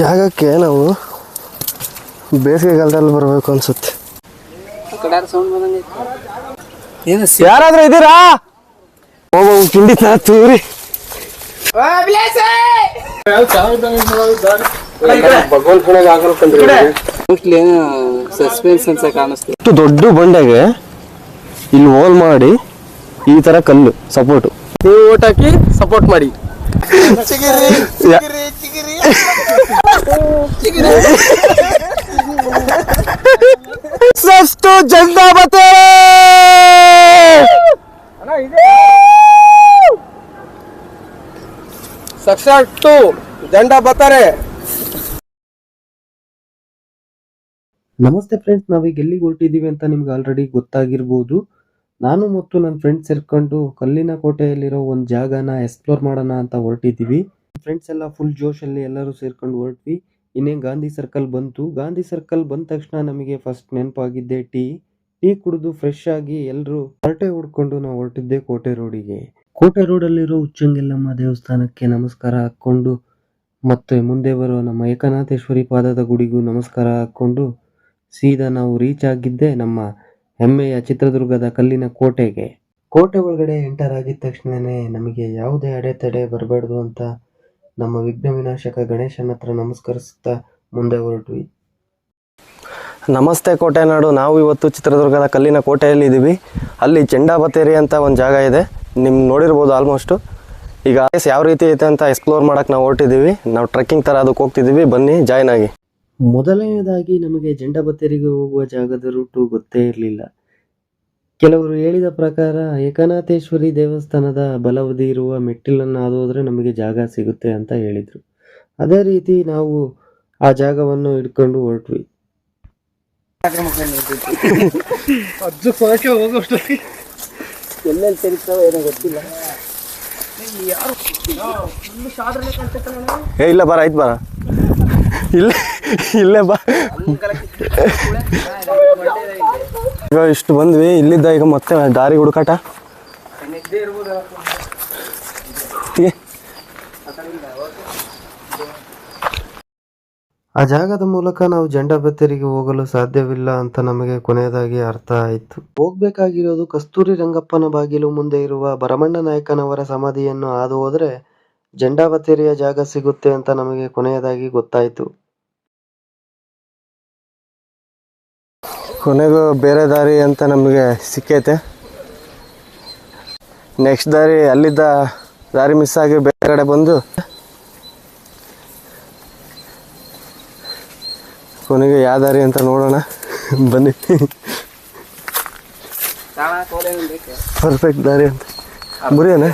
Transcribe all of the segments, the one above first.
ಜಾಗಕ್ಕೆ ನಾವು ಬೇಸಿಗೆಗಾಲದಲ್ಲಿ ಬರಬೇಕು ಅನ್ಸುತ್ತೆ. ಏನು ಯಾರಾದ್ರೂ ಇದ್ದೀರಾ? ಹೋಗೋ ತಿಂಡಿ ತಾ ತೂರಿ. ಇಷ್ಟು ದೊಡ್ಡ ಬಂಡೆಗೆ ಇಲ್ಲಿ ಹೋಲ್ ಮಾಡಿ ಈ ತರ ಕಲ್ಲು ಸಪೋರ್ಟ್ ನೀವು ಓಟ್ ಹಾಕಿ ಸಪೋರ್ಟ್ ಮಾಡಿ. ಸಷ್ಟು ಜಂದ ಬತ್ತೆ ಸಕ್ಷಾ ಟು ದಂಡ ಬರ್ತಾರೆ ನಮಸ್ತೆ ಫ್ರೆಂಡ್ಸ್ ನಾವೀಗ ಎಲ್ಲಿಗೆ ಹೊರಟಿದ್ದೀವಿ ಅಂತ ನಿಮ್ಗೆ ಆಲ್ರೆಡಿ ಗೊತ್ತಾಗಿರ್ಬೋದು. ನಾನು ಮತ್ತು ನನ್ನ ಫ್ರೆಂಡ್ಸ್ ಸೇರ್ಕೊಂಡು ಕಲ್ಲಿನ ಕೋಟೆಯಲ್ಲಿರೋ ಒಂದು ಜಾಗನ ಎಕ್ಸ್ಪ್ಲೋರ್ ಮಾಡೋಣ ಅಂತ ಹೊರಟಿದ್ದೀವಿ. ಫ್ರೆಂಡ್ಸ್ ಎಲ್ಲ ಫುಲ್ ಜೋಶಲ್ಲಿ ಎಲ್ಲರೂ ಸೇರ್ಕೊಂಡು ಹೊರಟ್ವಿ. ಇನ್ನೇನು ಗಾಂಧಿ ಸರ್ಕಲ್ ಬಂತು. ಗಾಂಧಿ ಸರ್ಕಲ್ ಬಂದ ತಕ್ಷಣ ನಮಗೆ ಫಸ್ಟ್ ನೆನಪಾಗಿದ್ದೆ ಟೀ. ಟೀ ಕುಡಿದು ಫ್ರೆಶ್ ಆಗಿ ಎಲ್ಲರೂ ಹೊರಟೆ ಹೊಡ್ಕೊಂಡು ನಾವು ಹೊರಟಿದ್ದೆ ಕೋಟೆ ರೋಡಿಗೆ ಕೋಟೆ ರೋಡಲ್ಲಿರೋ ಉಚ್ಚಂಗಿಲ್ಲಮ್ಮ ದೇವಸ್ಥಾನಕ್ಕೆ ನಮಸ್ಕಾರ ಹಾಕ್ಕೊಂಡು ಮತ್ತೆ ಮುಂದೆ ಬರೋ ನಮ್ಮ ಏಕನಾಥೇಶ್ವರಿ ಪಾದದ ಗುಡಿಗೂ ನಮಸ್ಕಾರ ಹಾಕ್ಕೊಂಡು ಸೀದಾ ನಾವು ರೀಚ್ ಆಗಿದ್ದೆ ನಮ್ಮ ಹೆಮ್ಮೆಯ ಚಿತ್ರದುರ್ಗದ ಕಲ್ಲಿನ ಕೋಟೆಗೆ. ಕೋಟೆ ಒಳಗಡೆ ಎಂಟರ್ ಆಗಿದ ತಕ್ಷಣನೇ ನಮಗೆ ಯಾವುದೇ ಅಡೆತಡೆ ಬರಬಾರ್ದು ಅಂತ ನಮ್ಮ ವಿಘ್ನ ವಿನಾಶಕ ಗಣೇಶನ ಹತ್ರ ನಮಸ್ಕರಿಸುತ್ತಾ ಮುಂದೆ ಹೊರಟ್ವಿ. ನಮಸ್ತೆ ಕೋಟೆನಾಡು ನಾವು ಇವತ್ತು ಚಿತ್ರದುರ್ಗದ ಕಲ್ಲಿನ ಕೋಟೆಯಲ್ಲಿ ಇದ್ದೀವಿ. ಅಲ್ಲಿ ಚೆಂಡಾಬತ್ತೇರಿ ಅಂತ ಒಂದು ಜಾಗ ಇದೆ. ನಿಮ್ಗೆ ನೋಡಿರ್ಬೋದು ಆಲ್ಮೋಸ್ಟು ಈಗ ಯಾವ ರೀತಿ ಐತೆ ಅಂತ ಎಕ್ಸ್ಪ್ಲೋರ್ ಮಾಡಕ್ಕೆ ನಾವು ಹೊರಟಿದ್ದೀವಿ. ನಾವು ಟ್ರೆಕ್ಕಿಂಗ್ ಥರ ಅದಕ್ಕೆ ಹೋಗ್ತಿದ್ದೀವಿ. ಬನ್ನಿ ಜಾಯ್ನ್ ಆಗಿ. ಮೊದಲನೆಯದಾಗಿ ನಮಗೆ ಜಂಡಬತ್ತೇರಿಗೆ ಹೋಗುವ ಜಾಗದ ರೂಟು ಗೊತ್ತೇ ಇರಲಿಲ್ಲ. ಕೆಲವರು ಹೇಳಿದ ಪ್ರಕಾರ ಏಕನಾಥೇಶ್ವರಿ ದೇವಸ್ಥಾನದ ಬಲವದಿ ಇರುವ ಮೆಟ್ಟಿಲನ್ನು ಆದೋದ್ರೆ ಹೋದ್ರೆ ನಮಗೆ ಜಾಗ ಸಿಗುತ್ತೆ ಅಂತ ಹೇಳಿದರು. ಅದೇ ರೀತಿ ನಾವು ಆ ಜಾಗವನ್ನು ಹಿಡ್ಕೊಂಡು ಹೊರಟ್ವಿ. ಅಜ್ಜು ಕೊಳಕೆ ಹೋಗೋಷ್ಟು ಎಲ್ಲೆಲ್ಲಿ ಏನೋ ಗೊತ್ತಿಲ್ಲ. ಏ ಇಲ್ಲ ಬರ ಆಯ್ತು ಬರ. ಇಲ್ಲೇ ಇಲ್ಲೇ ಬಾ. ಈಗ ಇಷ್ಟು ಬಂದ್ವಿ, ಇಲ್ಲಿದ್ದ ಈಗ ಮತ್ತೆ ದಾರಿ ಹುಡುಕಾಟ. ಆ ಜಾಗದ ಮೂಲಕ ನಾವು ಜಂಡ ಹೋಗಲು ಸಾಧ್ಯವಿಲ್ಲ ಅಂತ ನಮಗೆ ಕೊನೆಯದಾಗಿ ಅರ್ಥ ಆಯಿತು. ಹೋಗ್ಬೇಕಾಗಿರೋದು ಕಸ್ತೂರಿ ರಂಗಪ್ಪನ ಬಾಗಿಲು ಮುಂದೆ ಇರುವ ಭರಮಣ್ಣ ನಾಯಕನವರ ಸಮಾಧಿಯನ್ನು ಹಾದು ಹೋದ್ರೆ ಜಂಡಾ ಬತ್ತೇರಿಯ ಜಾಗ ಸಿಗುತ್ತೆ ಅಂತ ನಮಗೆ ಕೊನೆಯದಾಗಿ ಗೊತ್ತಾಯಿತು. ಕೊನೆಗೂ ಬೇರೆ ದಾರಿ ಅಂತ ನಮಗೆ ಸಿಕ್ಕೈತೆ. ನೆಕ್ಸ್ಟ್ ದಾರಿ ಅಲ್ಲಿದ್ದ ದಾರಿ ಮಿಸ್ ಆಗಿ ಬೇರೆ ಕಡೆ ಬಂದು ಕೊನೆಗೆ ಯಾವ ದಾರಿ ಅಂತ ನೋಡೋಣ. ಬನ್ನಿ. ಪರ್ಫೆಕ್ಟ್ ದಾರಿ ಅಂತ. ಮುರಿಯೋಣ?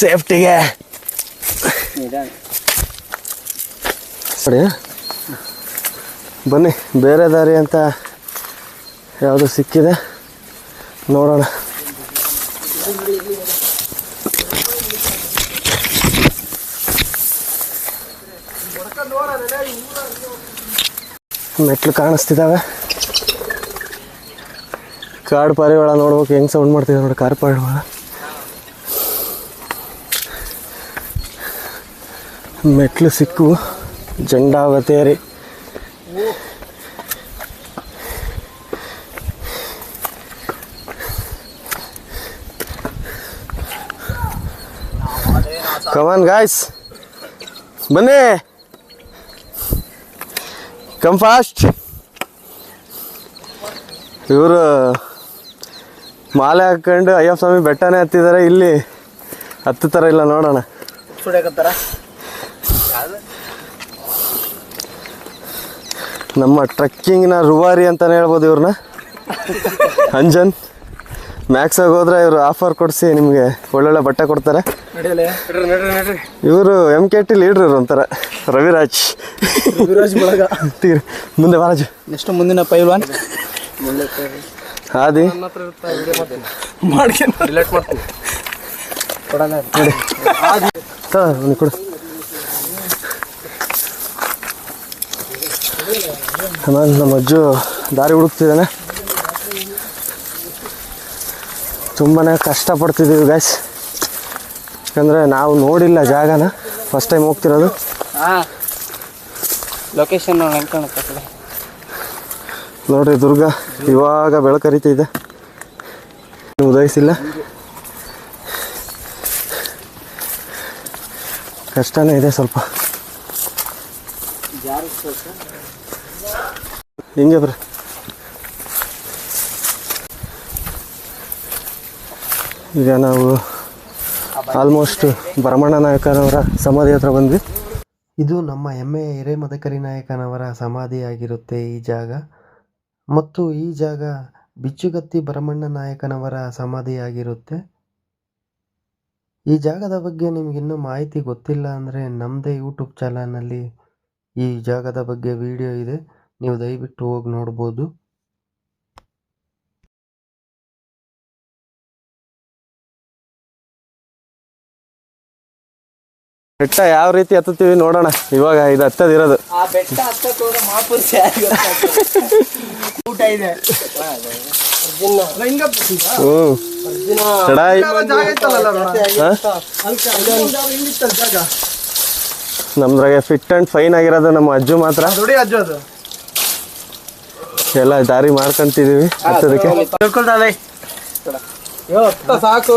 ಸೇಫ್ಟಿಗೆ. ಸರಿ ಬನ್ನಿ, ಬೇರೆ ದಾರಿ ಅಂತ ಯಾವುದು ಸಿಕ್ಕಿದೆ? ನೋಡೋಣ. ಮೆಟ್ಲು ಕಾಣಿಸ್ತಿದ್ದಾವೆ ಕಾಡು ಪಾರಿವಾಳ ನೋಡ್ಬೇಕು, ಹೆಂಗ್ ಸೌಂಡ್ ಮಾಡ್ತಿದ್ದಾವೆ ನೋಡಿ, ಕಾಡು ಪಾರಿವಾಳ. ಮೆಟ್ಲು ಸಿಕ್ಕು. ಜಂಡಾವತೇರಿ ಕಮಾನ್ ಗಾಯ್ಸ್ ಬನ್ನಿ. ಕಮ್ ಫಾಸ್ಟ್ ಇವರು ಮಾಲೆ ಹಾಕೊಂಡು ಅಯ್ಯಪ್ಪ ಸ್ವಾಮಿ ಬೆಟ್ಟನೇ ಹತ್ತಿದ್ದಾರೆ ಇಲ್ಲಿ ಹತ್ತುತ್ತಾರ ಇಲ್ಲ ನೋಡೋಣ. ನಮ್ಮ ಟ್ರೆಕ್ಕಿಂಗ್ನ ರುವಾರಿ ಅಂತಲೇ ಹೇಳ್ಬೋದು ಇವ್ರನ್ನ. ಅಂಜನ್. ಮ್ಯಾಕ್ಸಾಗಿ ಹೋದ್ರೆ ಇವರು ಆಫರ್ ಕೊಡಿಸಿ ನಿಮಗೆ ಒಳ್ಳೊಳ್ಳೆ ಬಟ್ಟೆ ಕೊಡ್ತಾರೆ. ಇವರು ಎಂ ಕೆ ಟಿ ಲೀಡ್ರ್ ಇವರು ಒಂಥರ ರವಿರಾಜ್. ರವಿರಾಜ್ ಬಳಗ. ತೀರ್ ಮುಂದೆ ಮಹಾರಾಜ್ ನೆಕ್ಸ್ಟ್ ಮುಂದಿನ ಪೈಲ್ವಾನ್. ಆದಿ. ಮಾಡ್ಕೊಂಡು ಕೊಡಲ್ಲ. ಕೊಡು. ಆಮೇಲೆ ನಮ್ಮ ಅಜ್ಜು ದಾರಿ ಹುಡುಕ್ತಿದ್ದಾನೆ. ತುಂಬಾ ಕಷ್ಟಪಡ್ತಿದ್ದೀವಿ ಗ್ಯಾಸ್ ಯಾಕಂದರೆ ನಾವು ನೋಡಿಲ್ಲ ಜಾಗನ. First time ಹೋಗ್ತಿರೋದು. ಲೊಕೇಶನ್ ನೋಡ್ರಿ ದುರ್ಗ ಇವಾಗ ಬೆಳಕರಿತಿದೆ ಉದಯಿಸಿಲ್ಲ. ಕಷ್ಟನೇ ಇದೆ ಸ್ವಲ್ಪ. ಹಿಂಗೆ ಬರ್ರಿ ಈಗ ನಾವು ಆಲ್ಮೋಸ್ಟ್ ಭರಮಣ್ಣ ನಾಯಕರವರ ಸಮಾಧಿ ಹತ್ರ ಬಂದ್ವಿ. ಇದು ನಮ್ಮ ಹೆಮ್ಮೆಯ ಹಿರೇಮದಕರಿ ನಾಯಕನವರ ಸಮಾಧಿಯಾಗಿರುತ್ತೆ ಈ ಜಾಗ. ಮತ್ತು ಈ ಜಾಗ ಬಿಚ್ಚುಗತ್ತಿ ಭರಮಣ್ಣ ನಾಯಕನವರ ಸಮಾಧಿಯಾಗಿರುತ್ತೆ ಈ ಜಾಗದ ಬಗ್ಗೆ ನಿಮಗಿನ್ನೂ ಮಾಹಿತಿ ಗೊತ್ತಿಲ್ಲ ಅಂದರೆ ನಮ್ಮದೇ ಯೂಟ್ಯೂಬ್ ಚಾನಲ್ನಲ್ಲಿ ಈ ಜಾಗದ ಬಗ್ಗೆ ವಿಡಿಯೋ ಇದೆ. ನೀವು ದಯವಿಟ್ಟು ಹೋಗಿ ನೋಡ್ಬೋದು. ಬೆಟ್ಟ ಯಾವ ರೀತಿ ಹತ್ತುತ್ತೀವಿ ನೋಡೋಣ. ಇವಾಗ ಇದು ಹತ್ತದಿರೋದು. ನಮ್ದ್ರಾಗೆ ಫಿಟ್ ಅಂಡ್ ಫೈನ್ ಆಗಿರೋದು ನಮ್ಮ ಅಜ್ಜು ಮಾತ್ರ. ಎಲ್ಲ ದಾರಿ ಮಾಡ್ಕೊಂತಿದೀವಿ ಹತ್ತೋದಕ್ಕೆ. ಸಾಕು.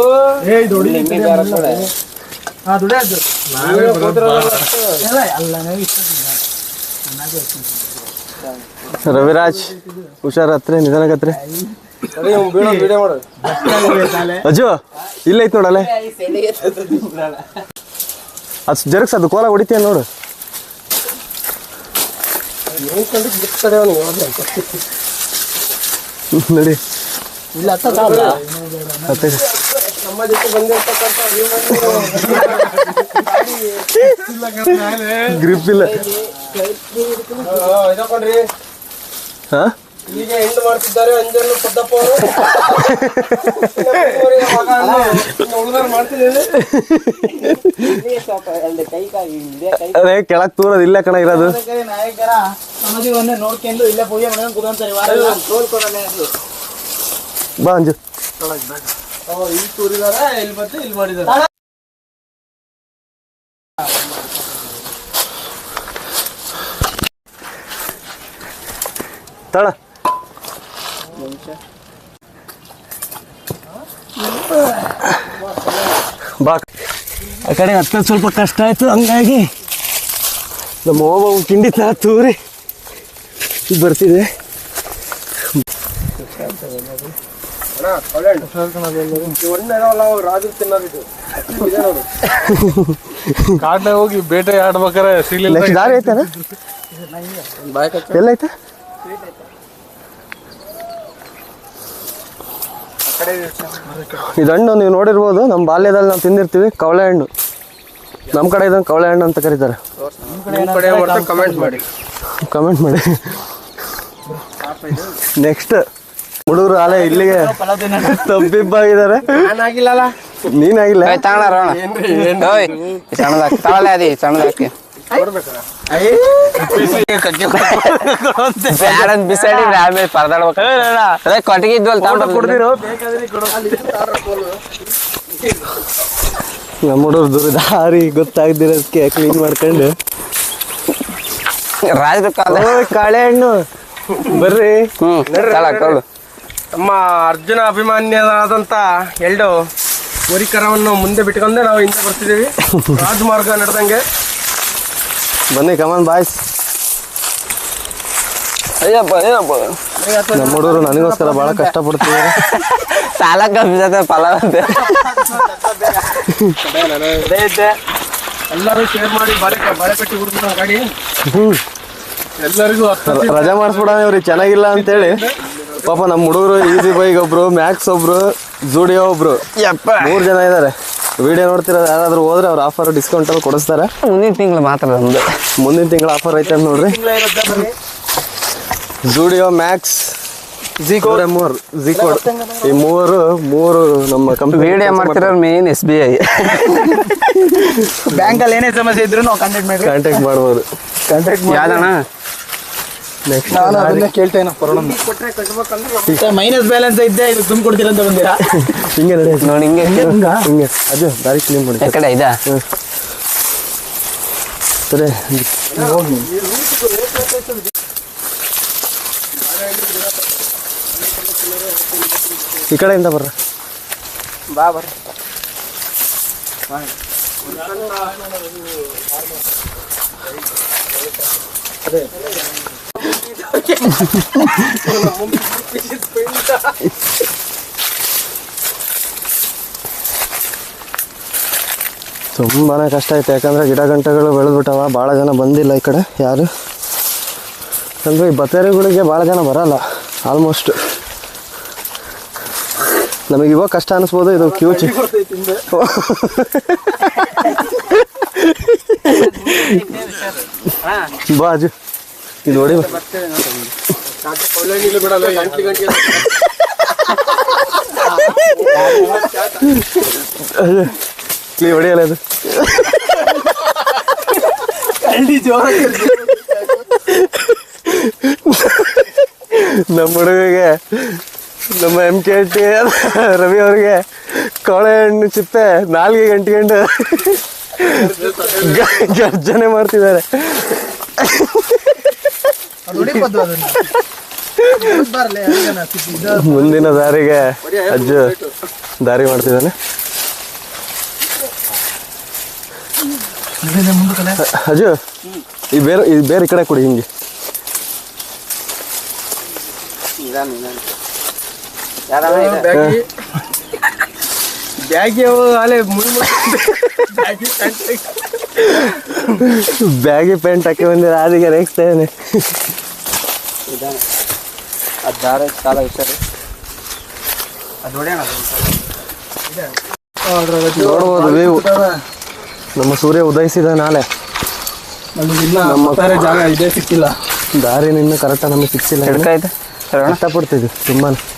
ರವಿರಾಜ್ ಹುಷಾರ್ ಹತ್ರ ನಿಧಾನಕತ್ರಿ ಅಜ್ಜು ಇಲ್ಲೈತ್ ನೋಡಲೆ. ಅದ್ ಜರಕ್ಸ್ ಅದು ಕೋಲ ಹೊಡಿತೀಯ ನೋಡು. ನಡಿ. ಹತ್ತಿರಿ. ಗ್ರಿಪ್ ಇಲ್ಲ. ಹಾ? ಈಗ ಹೆಣ್ಣು ಮಾಡ್ತಿದ್ದಾರೆ ಅಂಜನ್ನು ಅದೇ ಕೆಳಕ್ ತೂರದ್ ಇಲ್ಲೇ ಕಣ ಇರೋದು. ನಾಯಕರ ನೋಡ್ಕೊಂಡು ಇಲ್ಲೇ ಪೂಜೆ ಮಾಡ್ಕೊಂಡು ಕುದಂತಾರೆ ಬಾ ಅಂಜು. ಇಲ್ಲಿ ತೂರಿದಾರ ಇಲ್ಲಿ ಬಂದು ಇಲ್ಲಿ ಮಾಡಿದಾರೆ? ತಳ. ಬಾ. ಆ ಕಡೆ ಹತ್ತ ಸ್ವಲ್ಪ ಕಷ್ಟ ಆಯ್ತು ಹಂಗಾಗಿ ನಮ್ಮ ಹೋಗ ತಿಂಡಿ ತರ. ತೂರಿ ಬರ್ತಿದೆ. ಕಾಡ್ನಾಗ ಹೋಗಿ ಬೇಟೆ ಆಡ್ಬೇಕಾರೆ ಸಿಗ್ಲಿಲ್ಲ ದಾರಿ ಎಲ್ಲೈತೆ ಇದು ಹಣ್ಣು ನೀವು ನೋಡಿರ್ಬೋದು ನಮ್ಮ ಬಾಲ್ಯದಲ್ಲಿ ನಾವು ತಿಂದಿರ್ತೀವಿ ಕವಳೆ ಹಣ್ಣು. ನಮ್ಮ ಕಡೆ ಇದನ್ನು ಕವಳೆ ಹಣ್ಣು ಅಂತ ಕರೀತಾರೆ. ಕಮೆಂಟ್ ಮಾಡಿ. ಕಮೆಂಟ್ ಮಾಡಿ. ನೆಕ್ಸ್ಟ್ ಹುಡುಗರು ಅಲೆ ಇಲ್ಲಿಗೆ ತಬ್ಬಿಬ್ಬಾಗಿದ್ದಾರೆ. ನೀನಾಗಿಲ್ಲ. ಸಣ್ಣದಾಕಿ ತಾಳೆ ಅದೇ ಸಣ್ಣದಾಕಿ ಬ್ಯಾಡಂತ ಬಿಸಾಡಿದ್ರೆ ಆಮೇಲೆ ಪರದಾಡ್ಬೇಕು. ಅದೇ ಕೊಟ್ಟಿಗೆ ಇದ್ವಲ್ಲ ತಗೊಂಡು ಕೊಡ್ದಿರೋ? ನಮ್ಮ ಹುಡುಗರು ದೂರ ದಾರಿ ಗೊತ್ತಾಗ್ದಿರೋದಕ್ಕೆ ಕ್ಲೀನ್ ಮಾಡ್ಕೊಂಡು. ರಾಜದ ಕಾಲ ಕಾಳೆ ಹಣ್ಣು. ಬರ್ರಿ. ತಲ ನಮ್ಮ ಅರ್ಜುನ ಅಭಿಮಾನ್ಯರಾದಂತ ಎಲ್ಡು ವರಿಕರವನ್ನು ಮುಂದೆ ಬಿಟ್ಕೊಂಡೆ ನಾವು ಹಿಂದೆ ಬರ್ತಿದ್ದೀವಿ. ರಾಜಮಾರ್ಗ ನಡೆದಂಗೆ. ಬನ್ನಿ ಕಮನ್ ಬಾಯ್ಸ್ ಅಯ್ಯಪ್ಪ ಏನಪ್ಪ ನಮ್ಮ ಹುಡುಗರು ನನಗೋಸ್ಕರ ಬಹಳ ಕಷ್ಟಪಡ್ತಿದ್ದಾರೆ. ಸಾಲ ಜೊತೆ ಫಲ ಅಂತ ಎಲ್ಲರೂ ಶೇರ್ ಮಾಡಿ ಬಾಳೆ ಬಾಳೆ ಕಟ್ಟಿ ಹುಡುಗ ಗಾಡಿ. ಎಲ್ಲರಿಗೂ ಹತ್ತು ರ- ರಜೆ ಮಾಡಿಸ್ಬಿಡೋಣ ಇವ್ರಿಗೆ ಚೆನ್ನಾಗಿಲ್ಲ ಅಂತೇಳಿ. ಪಾಪ ನಮ್ಮ ಹುಡುಗರು ಈಸಿ ಬೈಗ್ ಒಬ್ರು ಮ್ಯಾಕ್ಸ್ ಒಬ್ರು. ಜೂಡಿಯೋ ಒಬ್ರು. ಯಪ್ಪ. ಮೂರು ಜನ ಇದ್ದಾರೆ ವಿಡಿಯೋ ನೋಡ್ತಿರೋ ಯಾರಾದ್ರೂ ಹೋದ್ರೆ ಅವ್ರ ಆಫರ್ ಡಿಸ್ಕೌಂಟ್ ಅಲ್ಲಿ ಕೊಡಿಸ್ತಾರೆ. ಮುಂದಿನ ತಿಂಗಳು ಮಾತ್ರ ನಮ್ದು. ಮುಂದಿನ ತಿಂಗಳ ಆಫರ್ ಐತೆ ಅಂತ ನೋಡ್ರಿ. ಜೂಡಿಯೋ ಮ್ಯಾಕ್ಸ್ ಝೀಕೋಡ್ ಮೂರು ಈ ಮೂರು ಮೂರು ನಮ್ಮ ಕಂಪ್ನಿ ವಿಡಿಯೋ ಮಾಡ್ತಿರೋ. ಮೇನ್ ಎಸ್ ಬಿ ಐ ಬ್ಯಾಂಕಲ್ಲಿ ಏನೇ ಸಮಸ್ಯೆ ಇದ್ರು ನಾವು ಕಾಂಟ್ಯಾಕ್ಟ್ ಮಾಡಿ ಕಾಂಟ್ಯಾಕ್ಟ್ ಮಾಡ್ಬೋದು ಕಾಂಟ್ಯಾಕ್ಟ್ ಯಾವ್ದಣ್ಣ? ನೆಕ್ಸ್ಟ್ ನಾನು ಅದನ್ನೇ ಕೇಳ್ತೇನೆ ಕೊಟ್ರೆ ಮೈನಸ್ ಬ್ಯಾಲೆನ್ಸ್ ಇದೆ ಇದು ತುಂಬ ಕೊಡ್ತೀರ ಅಂತ ಬಂದಿರಾ? ಹಿಂಗೆ ನಡಿ ನೋಡಿ ಹಿಂಗೆ. ಹಿಂಗೆ ಅದು ದಾರಿ ಕ್ಲೀನ್ ಮಾಡಿ. ಈ ಕಡೆ ಇದಾ ಸರಿ. ಈ ಕಡೆಯಿಂದ ಬರ್ರ. ಬಾ ಬರ್ರಿ. ತುಂಬಾನೇ ಕಷ್ಟ ಐತೆ ಯಾಕಂದ್ರೆ ಗಿಡ ಗಂಟೆಗಳು ಬೆಳೆದ್ಬಿಟ್ಟವ ಭಾಳ ಜನ ಬಂದಿಲ್ಲ ಈ ಕಡೆ ಯಾರು? ಅಂದರೆ ಈ ಬತ್ತೇರಿಗಳಿಗೆ ಭಾಳ ಜನ ಬರಲ್ಲ ಆಲ್ಮೋಸ್ಟ್ ನಮಗೆ ಇವಾಗ ಕಷ್ಟ ಅನಿಸ್ಬೋದು ಇದು ಕ್ಯೂಚಿ ಬಾಜು ಇದು ನೋಡಿ. ಕ್ಲೀ ಗಂಟೆ ಗಂಟೆ ಹೊಡಿಯಲ್ಲ ಅದು. ನಮ್ಮ ಹುಡುಗಿಗೆ ನಮ್ಮ ಎಂ ಕೆ ಟಿ ರವಿ ಅವ್ರಿಗೆ ಕೋಳೆ ಹಣ್ಣು ಚಿಪ್ಪೆ ನಾಲ್ಗೆ ಗಂಟೆಗಂಡು ಗರ್ಜನೆ ಮಾಡ್ತಿದ್ದಾರೆ. ಮುಂದಿನ ದಾರಿಗೆ ಅಜ್ಜ ದಾರಿ ಮಾಡ್ತಿದ್ದಾನೆ. ಅಜ್ಜು ಈ ಬೇರೆ ಈ ಬೇರೆ ಕಡೆ ಕೊಡಿ ಹಿಂಗೆ. ಯಾರ? ಬ್ಯಾಗಿ ಅಲ್ಲೇ ಮುಳಿ ಬ್ಯಾಗಿ ಪ್ಯಾಂಟ್ ಹಾಕಿ. ಬಂದಿರ ಅದಕ್ಕೆ ರೇಗಿಸ್ತಾ ಇದ್ದಾನೆ. ಅದು ದಾರ ಕಾಲ ಹುಷಾರು ಅದು ಹೊಡೆಯೋಣ ನೋಡ್ಬೋದು ನೀವು ನಮ್ಮ ಸೂರ್ಯ ಉದಯಿಸಿದ ನಾಳೆ. ನಮ್ಮ ಜಾಗ ಇದೇ ಸಿಕ್ಕಿಲ್ಲ. ದಾರಿನ ಇನ್ನೂ ಕರೆಕ್ಟಾಗಿ ನಮಗೆ ಸಿಕ್ಕಿಲ್ಲ ಸಿಕ್ಸಿಲ್ಲ ಹಿಡ್ಕಾಯ್ತು ಕಷ್ಟಪಡ್ತಿದ್ವಿ ತುಂಬಾ ಹತ್ರ ಹತ್ರ ಎಂಡ್ ಹತ್ರ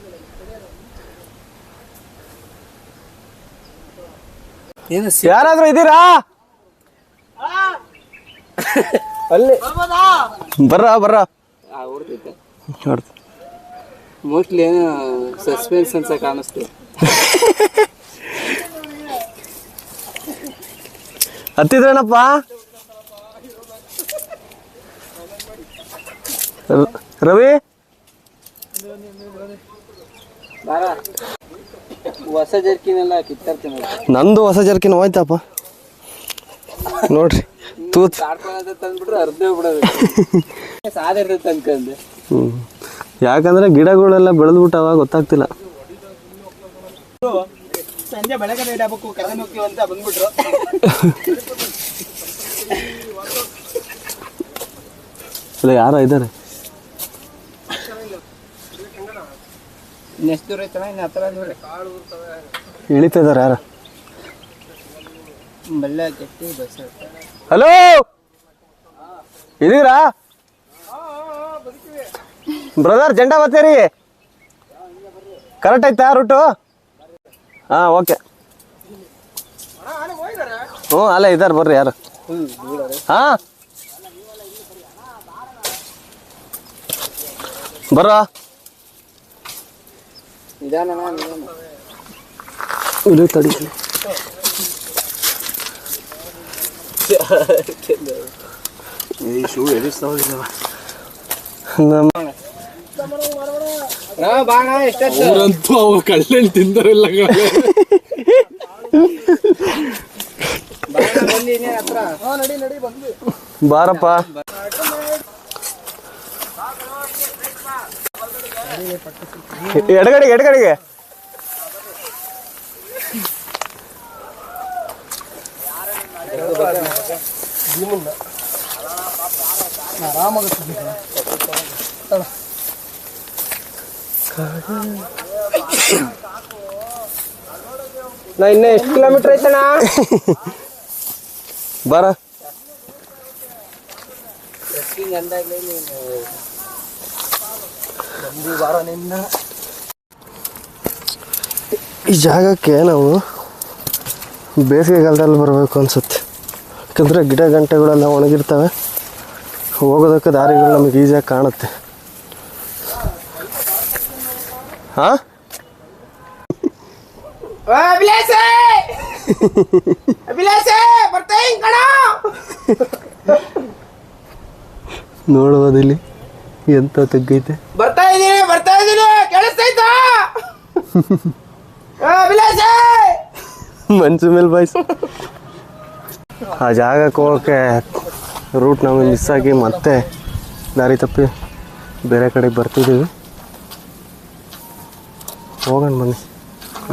ಏನು ಯಾರಾದ್ರೂ ಇದ್ದೀರಾ? ಅಲ್ಲಿ. ಬರ್ರ ಬರ್ರ. ಮೋಸ್ಟ್ಲಿ ಏನು ಸಸ್ಪೆನ್ಸ್ ಅನ್ಸ ಕಾಣಿಸ್ತು. ಹತ್ತಿದ್ರೇನಪ್ಪ? ರವಿ? ಬಾರ. ಹೊಸ ಜರ್ಕಿನೆಲ್ಲ ಕಿತ್ತಾರ್ತೀನಿ ನಂದು ಹೊಸ ಜರ್ಕಿನ ಹೋಯ್ತಪ್ಪ. ನೋಡ್ರಿ ತೂತ್. ತಂದ್ಬಿಟ್ರೆ ಅರ್ಧ ಬಿಡೋದು ಸಾದ ಇರ್ತೈತೆ ಅನ್ಕಂದೆ ಹ್ಞೂ ಯಾಕಂದ್ರೆ ಗಿಡಗಳೆಲ್ಲ ಬೆಳೆದ್ಬಿಟ್ಟವ ಗೊತ್ತಾಗ್ತಿಲ್ಲ. ಸಂಜೆ ಬೆಳಗ್ಗೆ ಆಗ್ಬೇಕು ಕರ್ಕೊಂಡು ಹೋಗ್ತೀವಿ ಅಂತ ಬಂದ್ಬಿಟ್ರು. ಇಲ್ಲ ಯಾರೋ ಇದ್ದಾರೆ ಇನ್ನೆಷ್ಟು ದೂರ ಐತಣ ಇನ್ನು ಹತ್ರ ದೂರ ಇಳಿತಾ ಇದ್ದಾರೆ ಯಾರು? ಬಸ್ ಹಲೋ ಇದೀರಾ ಬ್ರದರ್ ಜಂಡ ಬತ್ತೀರಿ. ಕರೆಕ್ಟ್ ಆಯ್ತಾ ರೂಟು ಹಾಂ ಓಕೆ ಹ್ಞೂ ಅಲ್ಲ ಇದ್ದಾರೆ ಬರ್ರಿ ಯಾರು. ಹಾಂ? ಬರ್ರ? ಇದು ತಡಿ. ಅವರಂತೂ ಅವ ಕಳ್ಳೆಣ್ಣು ತಿಂದರಿಲ್ಲ ಬಾರಪ್ಪ. ಎಡಗಡೆಗೆ ಎಡಗಡೆಗೆ. ನಾ ಇನ್ನ ಎಷ್ಟು ಕಿಲೋಮೀಟರ್ ಐತಣ್ಣ? ಬಾರ. ಈ ಜಾಗಕ್ಕೆ ನಾವು ಬೇಸಿಗೆಗಾಲದಲ್ಲಿ ಬರಬೇಕು ಅನ್ಸುತ್ತೆ. ಯಾಕಂದರೆ ಗಿಡ ಗಂಟೆಗಳೆಲ್ಲ ಒಣಗಿರ್ತವೆ. ಹೋಗೋದಕ್ಕೆ ದಾರಿಗಳು ನಮಗೆ ಈಸಿಯಾಗಿ ಕಾಣುತ್ತೆ. ಹಾಂ ನೋಡ್ಬೋದಿಲ್ಲಿ ಎಂತ ತಗ್ಗೈತೆ? ಬರ್ತಾ ಇದೀನಿ ಬರ್ತಾ ಇದೀನಿ ಕೇಳಿಸ್ತೈತಾ ಅಭಿಲಾಷೆ! ಮನ್ಸು ಮೇಲೆ ಬಾಯ್ಸ್. ಆ ಜಾಗಕ್ಕೆ ಹೋಗೋಕ್ಕೆ ರೂಟ್ ನಮಗೆ ಮಿಸ್ ಆಗಿ ಮತ್ತೆ ದಾರಿ ತಪ್ಪಿ ಬೇರೆ ಕಡೆಗೆ ಬರ್ತಿದ್ದೀವಿ. ಹೋಗೋಣ ಬನ್ನಿ.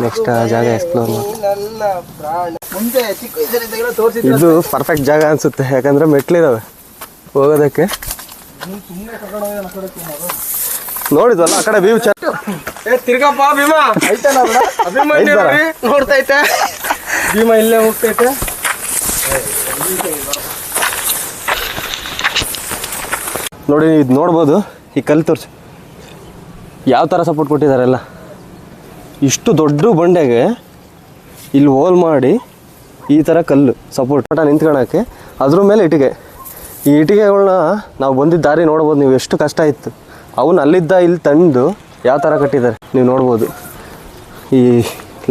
ನೆಕ್ಸ್ಟ್ ಆ ಜಾಗ ಎಕ್ಸ್ಪ್ಲೋರ್ ಮಾಡಿ ಇದು ಪರ್ಫೆಕ್ಟ್ ಜಾಗ ಅನಿಸುತ್ತೆ. ಯಾಕಂದ್ರೆ ಮೆಟ್ಲಿದ್ದಾವೆ ಹೋಗೋದಕ್ಕೆ. ನೋಡಿದ್ವಲ್ಲ ಆ ಕಡೆ ವ್ಯೂ ಏ ತಿರ್ಗಪ್ಪ ಭೀಮಾ? ನೋಡಿ, ನೋಡ್ತೈತೆ. ಭೀಮಾ ಇಲ್ಲೇ ಹೋಗ್ತೈತೆ. ನೋಡಿ ಇದು ನೋಡ್ಬೋದು ಈ ಕಲ್ಲು ತೋರಿಸಿ. ಯಾವ ಥರ ಸಪೋರ್ಟ್ ಕೊಟ್ಟಿದ್ದಾರೆಲ್ಲ ಇಷ್ಟು ದೊಡ್ಡ ಬಂಡೆಗೆ ಇಲ್ಲಿ ಹೋಲ್ ಮಾಡಿ ಈ ಥರ ಕಲ್ಲು ಸಪೋರ್ಟ್ ಮಟ ನಿಂತ್ಕೊಳಕ್ಕೆ ಅದ್ರ ಮೇಲೆ ಇಟ್ಟಿಗೆ. ಈ ಇಟ್ಟಿಗೆಗಳ್ನ ನಾವು ಬಂದಿದ್ದ ದಾರಿ ನೋಡ್ಬೋದು, ನೀವು ಎಷ್ಟು ಕಷ್ಟ ಇತ್ತು. ಅವನ್ನ ಅಲ್ಲಿದ್ದ, ಇಲ್ಲಿ ತಂದು ಯಾವ ಥರ ಕಟ್ಟಿದ್ದಾರೆ, ನೀವು ನೋಡ್ಬೋದು. ಈ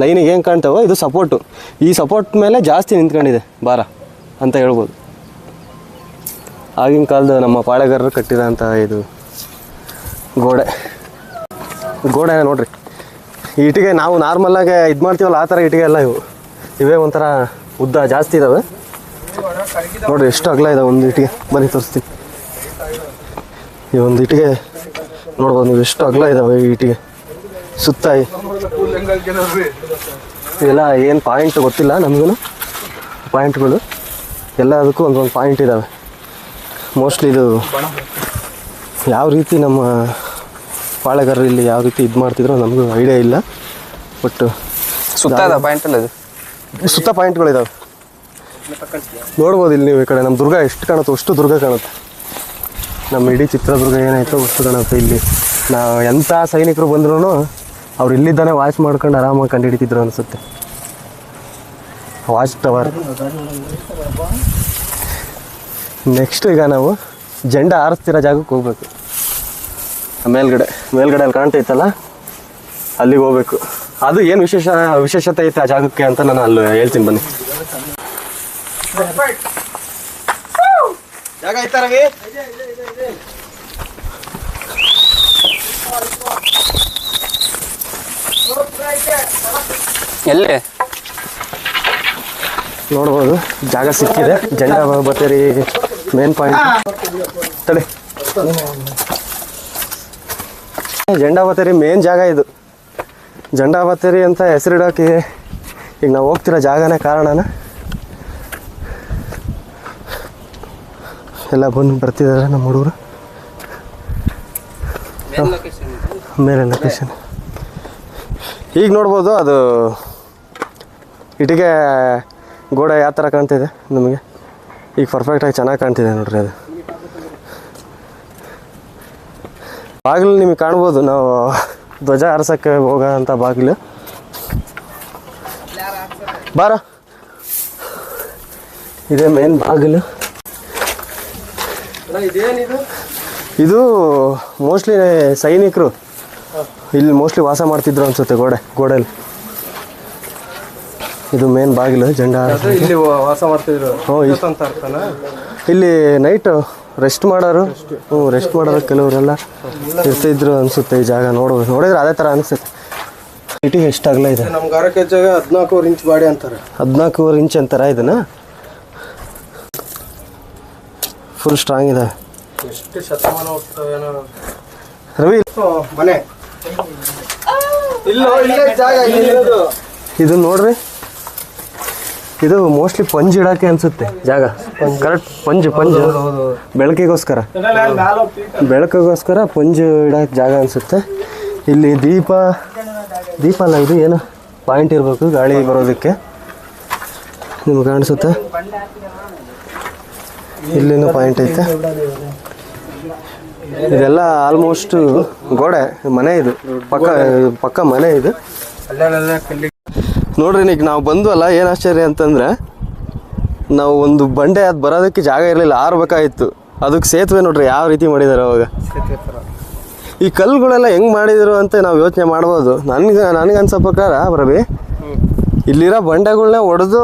ಲೈನಿಗೆ ಏನು ಕಾಣ್ತಾವೋ, ಇದು ಸಪೋರ್ಟು ಈ ಸಪೋರ್ಟ್ ಮೇಲೆ ಜಾಸ್ತಿ ನಿಂತ್ಕೊಂಡಿದೆ, ಭಾರ ಅಂತ ಹೇಳ್ಬೋದು. ಆಗಿನ ಕಾಲದ ನಮ್ಮ ಪಾಳೆಗಾರರು ಕಟ್ಟಿದಂಥ ಇದು ಗೋಡೆ. ಗೋಡೆ ನೋಡ್ರಿ. ಈ ಇಟ್ಟಿಗೆ ನಾವು ನಾರ್ಮಲಾಗಿ ಇದು ಮಾಡ್ತೀವಲ್ಲ, ಆ ಥರ ಇಟ್ಟಿಗೆ ಎಲ್ಲ ಇವು. ಇವೇ ಒಂಥರ ಉದ್ದ ಜಾಸ್ತಿ ಇದ್ದಾವೆ ನೋಡ್ರಿ ಎಷ್ಟು ಅಗಲ ಇದೆ ಒಂದು ಇಟ್ಟಿಗೆ. ಬನ್ನಿ ತೋರಿಸ್ತೀನಿ. ಈ ಒಂದು ಇಟ್ಟಿಗೆ ನೋಡ್ಬೋದು ನೀವು ಎಷ್ಟು ಅಗಲ ಇದಾವೆ ಈ ಇಟ್ಟಿಗೆ. ಸುತ್ತ ಎಲ್ಲ ಏನು ಪಾಯಿಂಟ್ ಗೊತ್ತಿಲ್ಲ ನಮಗೂ ಪಾಯಿಂಟ್ಗಳು ಎಲ್ಲದಕ್ಕೂ ಒಂದೊಂದು ಪಾಯಿಂಟ್ ಇದ್ದಾವೆ ಮೋಸ್ಟ್ಲಿ ಇದು ಯಾವ ರೀತಿ ನಮ್ಮ ಪಾಳೆಗಾರರು ಇಲ್ಲಿ ಯಾವ ರೀತಿ ಇದು ಮಾಡ್ತಿದ್ರು ನಮಗೂ ಐಡಿಯಾ ಇಲ್ಲ. ಬಟ್ ಸುತ್ತ ಪಾಯಿಂಟ್ ಸುತ್ತ ಪಾಯಿಂಟ್ಗಳಿದಾವೆ ನೋಡ್ಬೋದು ಇಲ್ಲಿ ನೀವು ಈ ಕಡೆ. ನಮ್ಮ ದುರ್ಗ ಎಷ್ಟು ಕಾಣುತ್ತೋ ಅಷ್ಟು ದುರ್ಗ ಕಾಣುತ್ತೆ. ನಮ್ಮ ಇಡೀ ಚಿತ್ರದುರ್ಗ ಏನಾಯ್ತೋ ಅಷ್ಟು ಕಾಣುತ್ತೆ ಇಲ್ಲಿ. ನಾವು ಎಂಥ ಸೈನಿಕರು ಬಂದ್ರೂ ಅವ್ರು ಇಲ್ಲಿದ್ದಾನೆ ವಾಚ್ ಮಾಡ್ಕೊಂಡು ಆರಾಮಾಗಿ ಕಂಡು ಹಿಡಿತಿದ್ರು ಅನಿಸುತ್ತೆ. Watch tower. ನೆಕ್ಸ್ಟ್ ಈಗ ನಾವು ಜೆಂಡ ಆರಿಸ್ತಿರೋ ಜಾಗಕ್ಕೆ ಹೋಗ್ಬೇಕು. ಮೇಲ್ಗಡೆ. ಮೇಲ್ಗಡೆ ಅಲ್ಲಿ ಕಾಣ್ತೈತಲ್ಲ ಅಲ್ಲಿಗೆ ಹೋಗ್ಬೇಕು. ಅದು ಏನು ವಿಶೇಷ ವಿಶೇಷತೆ ಐತೆ ಆ ಜಾಗಕ್ಕೆ ಅಂತ ನಾನು ಅಲ್ಲಿ ಹೇಳ್ತೀನಿ ಬನ್ನಿ. ಜಾಗ ರವಿ ಎಲ್ಲಿ? ನೋಡ್ಬೋದು, ಜಾಗ ಸಿಕ್ಕಿದೆ. ಜಂಡ ಬತ್ತೇರಿ ಮೇನ್ ಪಾಯಿಂಟ್ ತಡೆ. ಜಂಡಾವತೇರಿ ಮೇನ್ ಜಾಗ ಇದು. ಜೆಂಡ ಬತ್ತೇರಿ ಅಂತ ಹೆಸರಿಡೋಕೆ ಈಗ ನಾವು ಹೋಗ್ತಿರೋ ಜಾಗನೇ ಕಾರಣನ. ಎಲ್ಲ ಬಂದು ಬರ್ತಿದ್ದಾರೆ ನಮ್ಮ ಹುಡುಗರು. ಮೇಲೆ ಲೊಕೇಶನ್ ಈಗ ನೋಡ್ಬೋದು ಅದು ಇಟಿಗೆ ಗೋಡೆ ಯಾವ ಥರ ಕಾಣ್ತಿದೆ ನಮಗೆ. ಈಗ ಪರ್ಫೆಕ್ಟಾಗಿ ಚೆನ್ನಾಗಿ ಕಾಣ್ತಿದೆ ನೋಡ್ರಿ ಅದು. ಬಾಗಿಲು ನಿಮಗೆ ಕಾಣ್ಬೋದು ನಾವು ಧ್ವಜ ಹಾರ್ಸಕ್ಕೆ ಹೋಗೋ ಅಂಥ ಬಾಗಿಲು. ಬಾರ. ಇದೇ ಮೇನ್ ಬಾಗಿಲು. ಇದು ಮೋಸ್ಟ್ಲಿ ಸೈನಿಕರು. ಇಲ್ಲಿ ಮೋಸ್ಟ್ಲಿ ವಾಸ ಮಾಡ್ತಿದ್ರು ಅನ್ಸುತ್ತೆ ಗೋಡೆ ಗೋಡೆಯಲ್ಲಿ ಇದು ಮೇನ್ ಬಾಗಿಲು ಜಂಡ ಇಲ್ಲಿ ವಾಸ ಮಾಡ್ತಿದ್ರು. ಇಲ್ಲಿ ನೈಟ್ ರೆಸ್ಟ್ ಮಾಡೋರು. ಹ್ಞೂ ರೆಸ್ಟ್ ಮಾಡೋರು ಕೆಲವರೆಲ್ಲ ಇರ್ತಿದ್ರು ಅನ್ಸುತ್ತೆ ಈ ಜಾಗ ನೋಡ್ಬೋದು. ನೋಡಿದ್ರೆ ಅದೇ ಥರ ಅನಿಸುತ್ತೆ. ಸಿಟಿ ಎಷ್ಟು ಅಗಲ ಇದೆ? ನಮ್ಗೆ ಆರೋಗ್ಯ ಜಾಗ ಹದಿನಾಲ್ಕೂವರೆ ಇಂಚ್ ಬಾಡಿ ಅಂತಾರೆ. ಹದಿನಾಲ್ಕೂವರೆ ಇಂಚ್ ಅಂತಾರ ಇದನ್ನ? ಫುಲ್ ಸ್ಟ್ರಾಂಗ್ ಇದೆ. ಎಷ್ಟು ಶತಮಾನ ಹೋಗ್ತವೇನೋ ರವಿ. ಮನೆ. ಇದು. ನೋಡ್ರಿ. ಇದು ಮೋಸ್ಟ್ಲಿ ಪಂಜ್ ಇಡಕ್ಕೆ ಅನ್ಸುತ್ತೆ. ಜಾಗ. ಕರೆಕ್ಟ್ ಪಂಜ್ ಪಂಜ್. ಬೆಳಕಿಗೋಸ್ಕರ. ಬೆಳಕಿಗೋಸ್ಕರ ಪಂಜು ಇಡಕ್ಕೆ ಜಾಗ ಅನ್ಸುತ್ತೆ. ಇಲ್ಲಿ ದೀಪ. ದೀಪ ಅಲ್ಲ ಇದು ಏನು? ಪಾಯಿಂಟ್ ಇರಬೇಕು ಗಾಳಿ ಬರೋದಕ್ಕೆ. ನಿಮ್ಗೆ ಕಾಣಿಸುತ್ತೆ? ಇಲ್ಲಿನೂ ಪಾಯಿಂಟ್ ಐತೆ. ಇದೆಲ್ಲ ಆಲ್ಮೋಸ್ಟ್ ಗೋಡೆ ಮನೆ ಇದು. ಪಕ್ಕ ಪಕ್ಕ ಮನೆ ಇದು. ನೋಡ್ರಿ ಈಗ ನಾವು ಬಂದ್ವಲ್ಲ ಏನು ಆಶ್ಚರ್ಯ ಅಂತಂದ್ರೆ ನಾವು ಒಂದು ಬಂಡೆ ಅದು ಬರೋದಕ್ಕೆ ಜಾಗ ಇರಲಿಲ್ಲ ಆರ್ಬೇಕಾಗಿತ್ತು ಅದಕ್ಕೆ ಸೇತುವೆ ನೋಡ್ರಿ ಯಾವ ರೀತಿ ಮಾಡಿದ್ದಾರೆ ಅವಾಗ. ಈ ಕಲ್ಲುಗಳೆಲ್ಲ ಹೆಂಗ್ ಮಾಡಿದ್ರು ಅಂತ ನಾವು ಯೋಚನೆ ಮಾಡ್ಬೋದು. ನನಗೆ ನನಗೆ ಅನ್ಸೋ ಪ್ರಕಾರ ರವಿ ಇಲ್ಲಿರೋ ಬಂಡೆಗಳನ್ನ ಒಡೆದು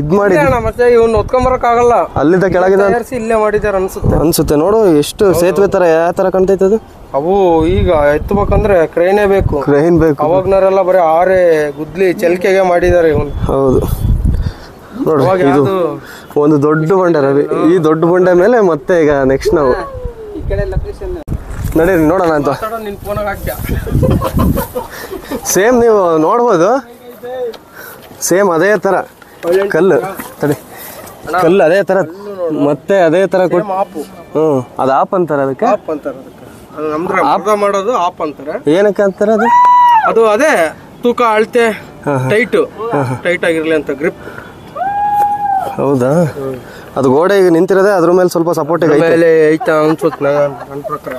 ಇದು ಮಾಡಿ ಅಣ್ಣ ಮತ್ತೆ ಇವ್ನ ಹೊತ್ಕೊಂಬರಕ್ ಆಗಲ್ಲ ಅಲ್ಲಿಂದ ಕೆಳಗಿದ ತಯಾರಿಸಿ ಇಲ್ಲೇ ಮಾಡಿದಾರೆ ಅನ್ಸುತ್ತೆ. ಅನ್ಸುತ್ತೆ. ನೋಡು ಎಷ್ಟು ಸೇತುವೆ ತರ ಯಾವ ತರ ಕಾಣ್ತೈತೆ ಅದು? ಅವು ಈಗ ಎತ್ತಬೇಕಂದ್ರೆ ಕ್ರೇನೇ ಬೇಕು. ಕ್ರೈನ್ ಬೇಕು. ಅವಾಗ್ನವರೆಲ್ಲ ಬರೀ ಆರೆ ಗುದ್ಲಿ ಚಲ್ಕೆಗೆ ಮಾಡಿದ್ದಾರೆ ಇವನ್. ಹೌದು. ನೋಡುವಾಗ ಇದು ಒಂದು ದೊಡ್ಡ ಬಂಡೆ ರವಿ. ಈ ದೊಡ್ಡ ಬಂಡೆ ಮೇಲೆ ಮತ್ತೆ ಈಗ ನೆಕ್ಸ್ಟ್ ನಾವು. ನಡೀರಿ ನೋಡೋಣ ಅಂತ. ನಿನ್ ಫೋನಾಗ ಹಾಕ್ಯ? ಸೇಮ್ ನೀವು ನೋಡ್ಬೋದು. ಸೇಮ್ ಅದೇ ತರ. ಕಲ್ಲು ತಡಿ. ಕಲ್ಲು ಅದೇ ತರ ಮತ್ತೆ ಅದೇ ತರ ಕೊಟ್ಟು ಹ್ಞೂ ಹ್ಮ್ ಅದು ಆಪ್ ಅಂತಾರೆ ಅದಕ್ಕೆ? ಆಪ್ ಅಂತಾರೆ ಮಾಡೋದು ಆಪ್ ಅಂತಾರೆ. ಏನಕ್ಕೆ ಅಂತಾರೆ ಅದು? ಅದು ಅದೇ ತೂಕ ಅಳತೆ ಟೈಟ್. ಟೈಟ್ ಆಗಿರ್ಲಿ ಅಂತ ಗ್ರಿಪ್ ಹೌದಾ? ಅದು ಗೋಡೆ ಈಗ ನಿಂತಿರೋದೆ ಅದ್ರ ಮೇಲೆ ಸ್ವಲ್ಪ ಸಪೋರ್ಟ್ ಮೇಲೆ ಐತಾ ಅನ್ಸುತ್ತೆ ನನ್ನ ಪ್ರಕಾರ.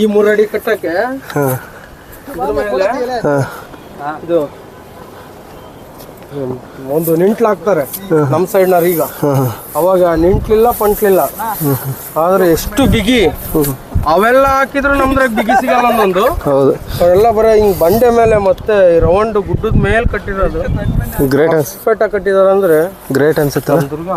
ಈ ಮೂರಡಿ ಕಟ್ಟಕ್ಕೆ ಇದು ಒಂದು ನಿಂಟ್ಲು ಹಾಕ್ತಾರೆ ನಮ್ ಸೈಡ್ನವ್ರು ಈಗ. ಅವಾಗ ನಿಂಟ್ಲಿಲ್ಲ ಪಂಟ್ಲಿಲ್ಲ. ಆದ್ರೆ ಎಷ್ಟು ಬಿಗಿ. ಅವೆಲ್ಲ ಹಾಕಿದ್ರು ನಮ್ದ್ರಾಗ ಬಿಗಿ ಸಿಗಲ್ಲ ಒಂದೊಂದು ಹೌದು. ಅವೆಲ್ಲ ಬರೀ ಹಿಂಗ್ ಬಂಡೆ ಮೇಲೆ ಮತ್ತೆ ರೌಂಡ್ ಗುಡ್ಡದ ಮೇಲೆ ಕಟ್ಟಿರೋದು. ಗ್ರೇಟ್ ಅನ್ಸ್ ಕಟ್ಟಿದಾರ ಕಟ್ಟಿದಾರೆ ಅಂದ್ರೆ ಗ್ರೇಟ್ ಅನ್ಸುತ್ತೆ. ದುರ್ಗ.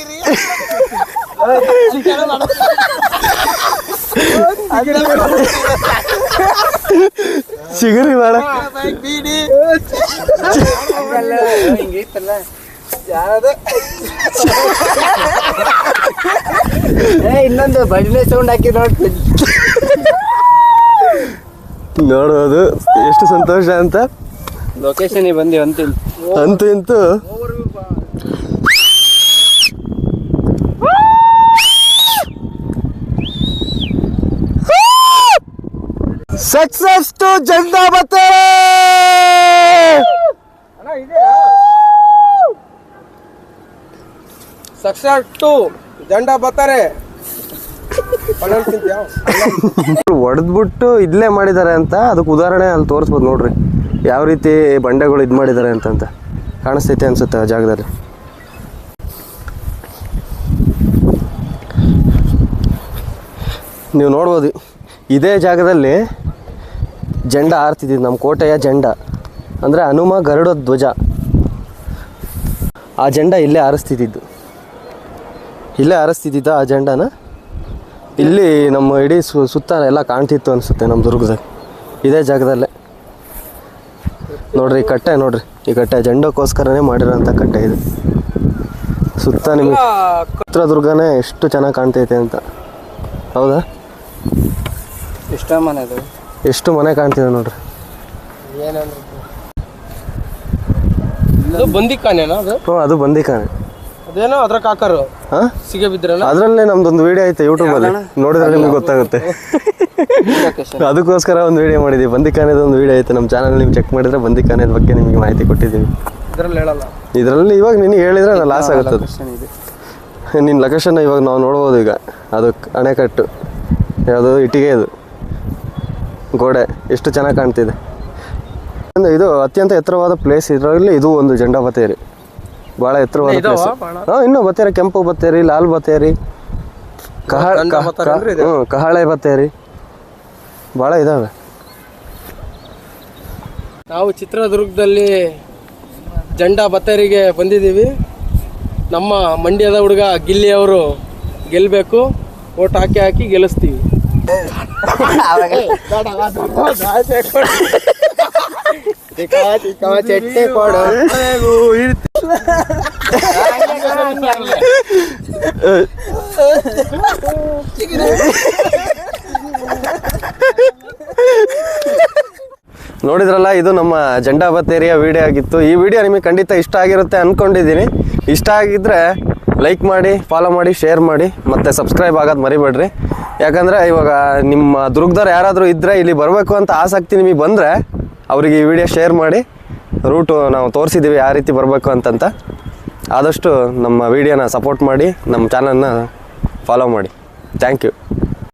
ಯಾ- ಚಿಗುರಿ ಬೇಡ. ಇನ್ನೊಂದು ಭಜನೆ ಸೌಂಡ್ ಹಾಕಿ ನೋಡ್ತೀನಿ ನೋಡೋದು ಎಷ್ಟು ಸಂತೋಷ ಅಂತ. ಲೊಕೇಶನ್ ಬಂದಿ ಅಂತ ಅಂತೂ ಇಂತೂ ಸಕ್ಸಸ್ ಟು ಜಂಡಾ ಬತ್ತೆ ಸಕ್ಸಸ್ ಟು ಜಂಡ ಬತ್ತಾರೆ ಹೊಡೆದ್ಬಿಟ್ಟು ಇದ್ಲೇ ಮಾಡಿದ್ದಾರೆ ಅಂತ ಅದಕ್ಕೆ ಉದಾಹರಣೆ ಅಲ್ಲಿ ತೋರಿಸ್ಬೋದು ನೋಡ್ರಿ. ಯಾವ ರೀತಿ ಬಂಡೆಗಳು ಇದು ಮಾಡಿದ್ದಾರೆ ಅಂತಂತ. ಕಾಣಿಸ್ತೈತೆ ಅನ್ಸುತ್ತೆ ಆ ಜಾಗದಲ್ಲಿ. ನೀವು ನೋಡ್ಬೋದು ಇದೇ ಜಾಗದಲ್ಲಿ ಜೆಂಡ ಆರ್ತಿದ್ದಿದ್ದು ನಮ್ಮ ಕೋಟೆಯ ಜಂಡ. ಅಂದರೆ ಹನುಮ ಗರುಡ ಧ್ವಜ. ಆ ಜಂಡ ಇಲ್ಲೇ ಆರಿಸ್ತಿದ್ದಿದ್ದು. ಇಲ್ಲೇ ಆರಿಸ್ತಿದ್ದಿದ್ದ ಆ ಜೆಂಡನ? ಇಲ್ಲಿ ನಮ್ಮ ಇಡೀ ಸು ಸುತ್ತ ಎಲ್ಲ ಕಾಣ್ತಿತ್ತು ಅನಿಸುತ್ತೆ ನಮ್ಮ ದುರ್ಗದಾಗ ಇದೇ ಜಾಗದಲ್ಲೇ. ನೋಡ್ರಿ ಈ ಕಟ್ಟೆ ನೋಡ್ರಿ. ಈ ಕಟ್ಟೆ ಜೆಂಡಕ್ಕೋಸ್ಕರನೇ ಮಾಡಿರೋಂಥ ಕಟ್ಟೆ ಇದು. ಸುತ್ತ ನಿಮಗೆ ಚಿತ್ರದುರ್ಗನೇ ಎಷ್ಟು ಚೆನ್ನಾಗಿ ಕಾಣ್ತೈತೆ ಅಂತ. ಹೌದಾ? ಇಷ್ಟ ಎಷ್ಟು ಮನೆ ಕಾಣ್ತಿದೆ ನೋಡ್ರಿ? ಅದು ಬಂದಿಕ್ಕಾನೇನ ಅದು? ಹ್ಞೂ ಅದು ಬಂದಿಕಾನೆ ಅದೇನೋ ಅದ್ರಾಗ ಹಾಕರು? ಹಾಂ? ಸಿಗೆ ಬಿದ್ರಲ್ಲ? ಅದರಲ್ಲೇ ನಮ್ದೊಂದು ವಿಡಿಯೋ ಐತೆ ಯೂಟ್ಯೂಬಲ್ಲಿ ನೋಡಿದ್ರೆ ನಿಮ್ಗೆ ಗೊತ್ತಾಗುತ್ತೆ. ಅದಕ್ಕೋಸ್ಕರ ಒಂದು ವಿಡಿಯೋ ಮಾಡಿದ್ದೀವಿ ಬಂದಿಖಾನೆದು ಒಂದು ವಿಡಿಯೋ ಐತೆ. ನಮ್ಮ ಚಾನಲ್ ನೀವು ಚೆಕ್ ಮಾಡಿದ್ರೆ ಬಂದಿಕಾನೇದ ಬಗ್ಗೆ ನಿಮಗೆ ಮಾಹಿತಿ ಕೊಟ್ಟಿದ್ದೀವಿ. ಇದ್ರಲ್ಲಿ ಹೇಳಲ್ಲ. ಇದರಲ್ಲಿ ಇವಾಗ ನಿನಗೆ ಹೇಳಿದ್ರೆ ಲಾಸ್ ಆಗುತ್ತದೆ ನಿನ್ನ ಲೊಕೇಶನ್ ಇವಾಗ ನಾವು ನೋಡ್ಬೋದು ಈಗ. ಅದು ಅಣೆಕಟ್ಟು. ಯಾವುದು ಇಟ್ಟಿಗೆ ಇದು ಗೋಡೆ ಎಷ್ಟು ಚೆನ್ನಾಗಿ ಕಾಣ್ತಿದೆ. ಅಂದ್ರೆ ಇದು ಅತ್ಯಂತ ಎತ್ತರವಾದ ಪ್ಲೇಸ್ ಇದರಲ್ಲಿ ಇದು ಒಂದು ಜಂಡ ಬತ್ತೇರಿ. ಭಾಳ ಎತ್ತರವಾದ ಪ್ಲೇಸ್? ಹಾಂ ಇನ್ನೂ ಬತ್ತೇರಿ ಕೆಂಪು ಬತ್ತೇರಿ ಲಾಲ್ ಬತ್ತೇರಿ ಕಹಳೆ ಹ್ಞೂ ಕಹಳೆ ಬತ್ತೇರಿ. ಭಾಳ ಇದಾವೆ. ನಾವು ಚಿತ್ರದುರ್ಗದಲ್ಲಿ ಜಂಡ ಬತ್ತೇರಿಗೆ ಬಂದಿದ್ದೀವಿ. ನಮ್ಮ ಮಂಡ್ಯದ ಹುಡುಗ ಗಿಲ್ಲಿ ಅವರು ಗೆಲ್ಲಬೇಕು ಓಟ್ ಹಾಕಿ ಹಾಕಿ ಗೆಲ್ಲಿಸ್ತೀವಿ. ಚಟ್ನಿ ಕೊಡು. ನೋಡಿದ್ರಲ್ಲ ಇದು ನಮ್ಮ ಜಂಡಾ ಬತ್ತೇರಿಯ ವಿಡಿಯೋ ಆಗಿತ್ತು. ಈ ವಿಡಿಯೋ ನಿಮಗೆ ಖಂಡಿತ ಇಷ್ಟ ಆಗಿರುತ್ತೆ ಅನ್ಕೊಂಡಿದ್ದೀನಿ. ಇಷ್ಟ ಆಗಿದ್ರೆ ಲೈಕ್ ಮಾಡಿ ಫಾಲೋ ಮಾಡಿ ಶೇರ್ ಮಾಡಿ ಮತ್ತೆ ಸಬ್ಸ್ಕ್ರೈಬ್ ಆಗೋದು ಮರಿಬೇಡ್ರಿ. ಯಾಕಂದರೆ ಇವಾಗ ನಿಮ್ಮ ದುರ್ಗದವ್ರು ಯಾರಾದರೂ ಇದ್ದರೆ ಇಲ್ಲಿ ಬರಬೇಕು ಅಂತ ಆಸಕ್ತಿ ನಿಮಗೆ ಬಂದರೆ ಅವರಿಗೆ ಈ ವಿಡಿಯೋ ಶೇರ್ ಮಾಡಿ ರೂಟು ನಾವು ತೋರಿಸಿದ್ದೀವಿ ಯಾವ ರೀತಿ ಬರಬೇಕು ಅಂತಂತ. ಆದಷ್ಟು ನಮ್ಮ ವಿಡಿಯೋನ ಸಪೋರ್ಟ್ ಮಾಡಿ, ನಮ್ಮ ಚಾನಲ್ನ ಫಾಲೋ ಮಾಡಿ. Thank you